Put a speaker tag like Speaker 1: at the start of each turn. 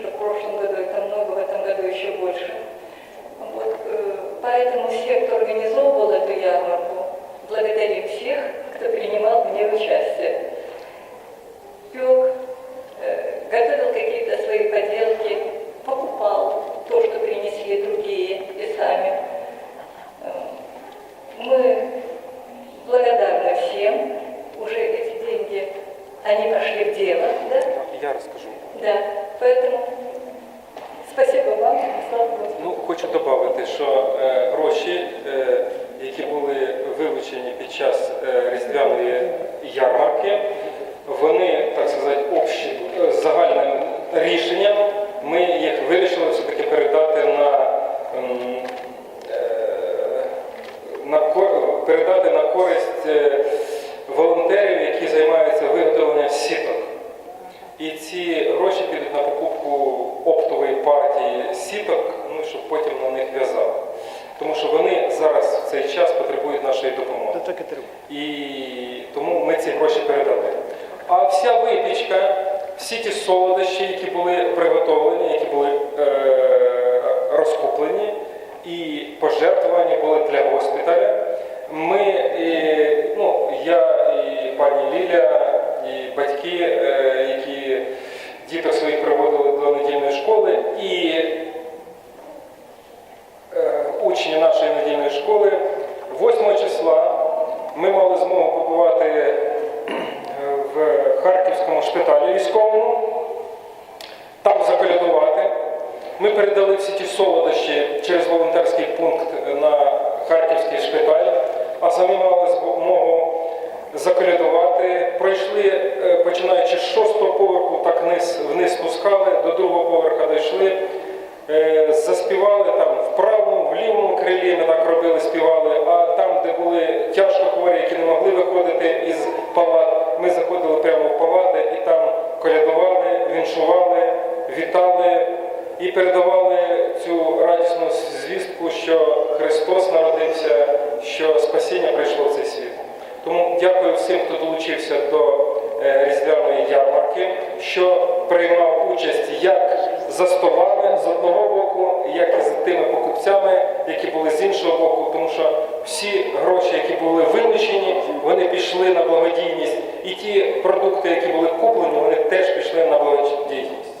Speaker 1: что в прошлом году это много, в этом году еще больше. Вот, э, поэтому все, кто организовывал эту ярмарку, благодарим всех, кто принимал в ней участие. Пек, э, готовил какие-то свои поделки, покупал то, что принесли другие и сами. Э, мы благодарны всем, уже эти деньги, они пошли в дело.
Speaker 2: Розкажу.
Speaker 1: Да. Поэтому спасибо вам.
Speaker 2: Ну, хочу додати, що е, гроші, е, які були вилучені під час е, різдвяної ярмарки, вони, так сказати, общі, е, загальним рішенням, ми їх вирішили все-таки передати на, м, е, на ко- передати на користь е, волонтерів, які займаються виготовленням сіток. І ці гроші підуть на покупку оптової партії сіток, ну, щоб потім на них в'язали. Тому що вони зараз в цей час потребують нашої допомоги.
Speaker 3: Так і
Speaker 2: тому ми ці гроші передали. А вся випічка, всі ті солодощі, які були приготовлені, які були е, розкуплені і пожертвовані були для госпіталя. Ми, і, ну, я і пані Ліля, і батьки, е, які діток своїх приводили до недільної школи, і е, учні нашої недільної школи 8 числа ми мали змогу побувати е, в Харківському шпиталі військовому, там заколядувати. Ми передали всі ті солодощі через волонтерський пункт на виходити із палат, ми заходили прямо в палати і там колядували, віншували, вітали і передавали цю радісну звістку, що Христос народився, що спасіння прийшло в цей світ. Тому дякую всім, хто долучився до е, різдвяної ярмарки, що приймав участь як за столами з одного боку, як і з тими покупцями, які були з іншого боку, тому що всі гроші, які були вилучені, вони пішли на благодійність, і ті продукти, які були куплені, вони теж пішли на благодійність.